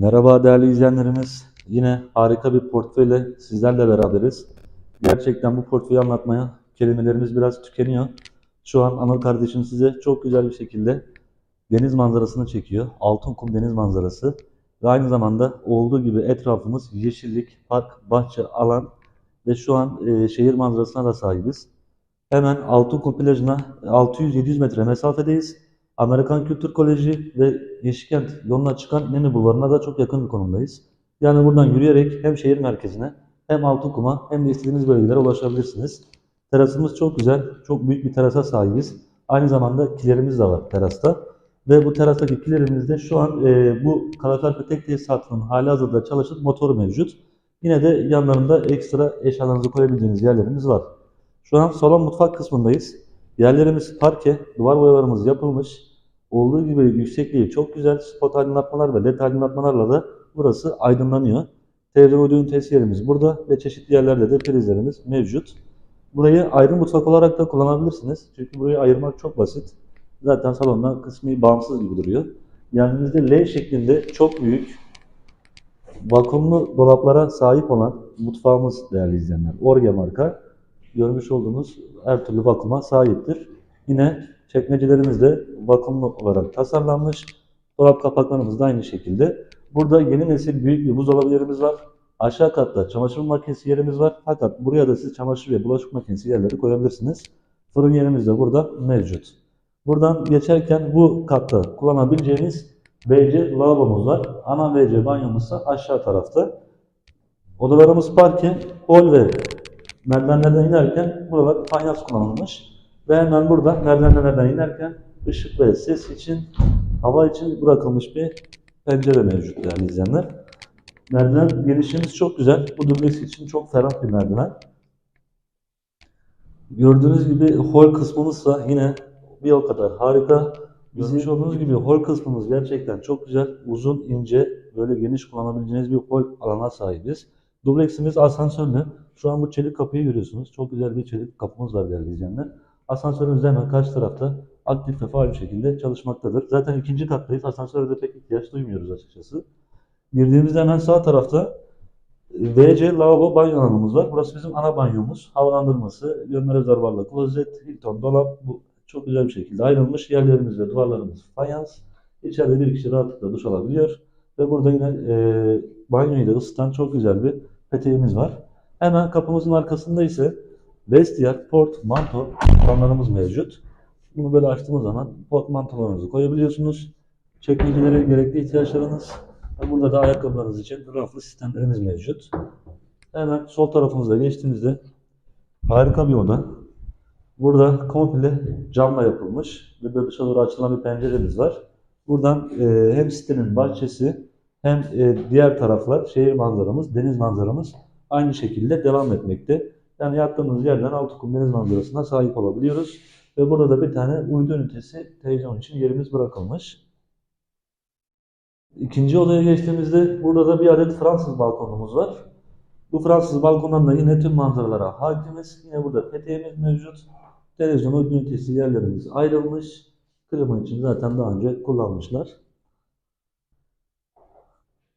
Merhaba değerli izleyenlerimiz. Yine harika bir portföyle sizlerle beraberiz. Gerçekten bu portföyü anlatmaya kelimelerimiz biraz tükeniyor. Şu an Anıl kardeşim size çok güzel bir şekilde deniz manzarasını çekiyor. Altınkum deniz manzarası. Ve aynı zamanda olduğu gibi etrafımız yeşillik, park, bahçe, alan ve şu an e, şehir manzarasına da sahibiz. Hemen Altınkum plajına 600-700 metre mesafedeyiz. Amerikan Kültür Koleji ve Yeşilkent yoluna çıkan İnönü Bulvarı'na da çok yakın bir konumdayız. Yani buradan yürüyerek hem şehir merkezine hem Altınkum'a hem de istediğiniz bölgelere ulaşabilirsiniz. Terasımız çok güzel, çok büyük bir terasa sahibiz. Aynı zamanda kilerimiz de var terasta. Ve bu terastaki kilerimizde şu an e, bu Karakalp Tek Tesisatının hali hazırda çalışan motoru mevcut. Yine de yanlarında ekstra eşyalarınızı koyabileceğiniz yerlerimiz var. Şu an salon mutfak kısmındayız. Yerlerimiz parke, duvar boyalarımız yapılmış. Olduğu gibi yüksekliği çok güzel. Spot aydınlatmalar ve led aydınlatmalarla da burası aydınlanıyor. Televizyon uydu ünitesi yerimiz burada ve çeşitli yerlerde de prizlerimiz mevcut. Burayı ayrı mutfak olarak da kullanabilirsiniz. Çünkü burayı ayırmak çok basit. Zaten salondan kısmi bağımsız gibi duruyor. Yanınızda L şeklinde çok büyük vakumlu dolaplara sahip olan mutfağımız değerli izleyenler. Orge marka görmüş olduğunuz her türlü vakuma sahiptir. Yine çekmecelerimiz de vakumlu olarak tasarlanmış. Dolap kapaklarımız da aynı şekilde. Burada yeni nesil büyük bir buzdolabı yerimiz var. Aşağı katta çamaşır makinesi yerimiz var. Fakat buraya da siz çamaşır ve bulaşık makinesi yerleri koyabilirsiniz. Fırın yerimiz de burada mevcut. Buradan geçerken bu katta kullanabileceğiniz WC lavabomuz var. Ana WC banyomuz ise aşağı tarafta. Odalarımız parke, hol ve merdivenlerden inerken buralar fayans kullanılmış. Ve hemen burada merdivenlerden inerken ışık ve ses için, hava için bırakılmış bir pencere mevcut değerli izleyenler. Merdiven gelişimiz çok güzel. Bu dubleks için çok ferah bir merdiven. Gördüğünüz gibi hol kısmımız da yine bir o kadar harika. Görmüş olduğunuz gibi hol kısmımız gerçekten çok güzel. Uzun, ince, böyle geniş kullanabileceğiniz bir hol alana sahibiz. Dubleksimiz asansörlü. Şu an bu çelik kapıyı görüyorsunuz. Çok güzel bir çelik kapımız var değerli izleyenler. Asansörümüz hemen karşı tarafta aktif ve faal bir şekilde çalışmaktadır. Zaten ikinci kattayız. Asansöre de pek ihtiyaç duymuyoruz açıkçası. Girdiğimizde hemen sağ tarafta e, WC lavabo banyo alanımız var. Burası bizim ana banyomuz. Havalandırması, gömme rezervuarlı klozet, Hilton dolap bu çok güzel bir şekilde ayrılmış. Yerlerimiz ve duvarlarımız fayans. İçeride bir kişi rahatlıkla duş alabiliyor. Ve burada yine e, banyoyu da ısıtan çok güzel bir peteğimiz var. Hemen kapımızın arkasında ise vestiyer, port, manto fanlarımız mevcut. Bunu böyle açtığımız zaman port mantolarınızı koyabiliyorsunuz. Çekmecelere gerekli ihtiyaçlarınız. Burada da ayakkabılarınız için raflı sistemlerimiz mevcut. Hemen sol tarafımıza geçtiğimizde harika bir oda. Burada komple camla yapılmış ve böyle dışa doğru açılan bir penceremiz var. Buradan e, hem sitenin bahçesi hem e, diğer taraflar şehir manzaramız, deniz manzaramız aynı şekilde devam etmekte. Yani yattığımız yerden Altınkum deniz manzarasına sahip olabiliyoruz. Ve burada da bir tane uydu ünitesi televizyon için yerimiz bırakılmış. İkinci odaya geçtiğimizde burada da bir adet Fransız balkonumuz var. Bu Fransız balkondan da yine tüm manzaralara hakimiz. Yine burada peteğimiz mevcut. Televizyon uydu ünitesi yerlerimiz ayrılmış. Klima için zaten daha önce kullanmışlar.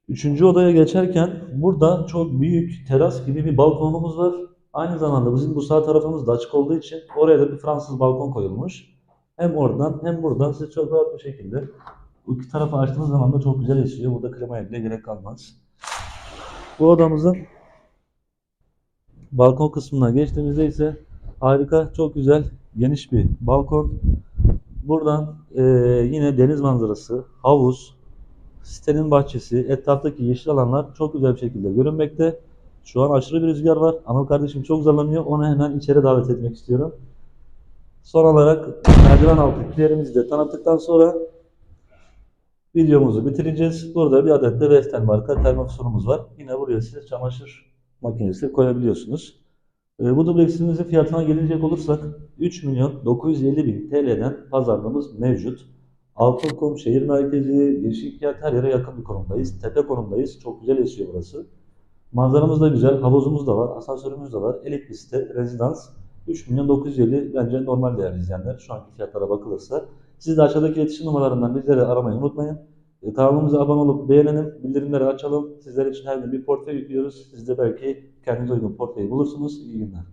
Üçüncü odaya geçerken burada çok büyük teras gibi bir balkonumuz var. Aynı zamanda bizim bu sağ tarafımız da açık olduğu için oraya da bir Fransız balkon koyulmuş. Hem oradan hem buradan siz çok rahat bir şekilde bu iki tarafı açtığınız zaman da çok güzel esiyor. Burada klimaya bile gerek kalmaz. Bu odamızın balkon kısmına geçtiğimizde ise harika, çok güzel, geniş bir balkon. Buradan eee, yine deniz manzarası, havuz, sitenin bahçesi, etraftaki yeşil alanlar çok güzel bir şekilde görünmekte. Şu an aşırı bir rüzgar var. Anıl kardeşim çok zorlanıyor. Onu hemen içeri davet etmek istiyorum. Son olarak merdiven altı kilerimizi de tanıttıktan sonra videomuzu bitireceğiz. Burada bir adet de Vestel marka termofisyonumuz var. Yine buraya siz çamaşır makinesi koyabiliyorsunuz. E, bu dubleksimizin fiyatına gelecek olursak 3 milyon 950 bin TL'den pazarlığımız mevcut. Altınkum şehir merkezi, Yeşilkent her yere yakın bir konumdayız. Tepe konumdayız. Çok güzel esiyor burası. Manzaramız da güzel, havuzumuz da var, asansörümüz de var. Site, rezidans. 3 milyon 950 bence normal değerli izleyenler. Şu anki fiyatlara bakılırsa. Siz de aşağıdaki iletişim numaralarından bizleri aramayı unutmayın. E, kanalımıza abone olup beğenelim, bildirimleri açalım. Sizler için her gün bir portföy yüklüyoruz. Siz de belki kendinize uygun portföyü bulursunuz. İyi günler.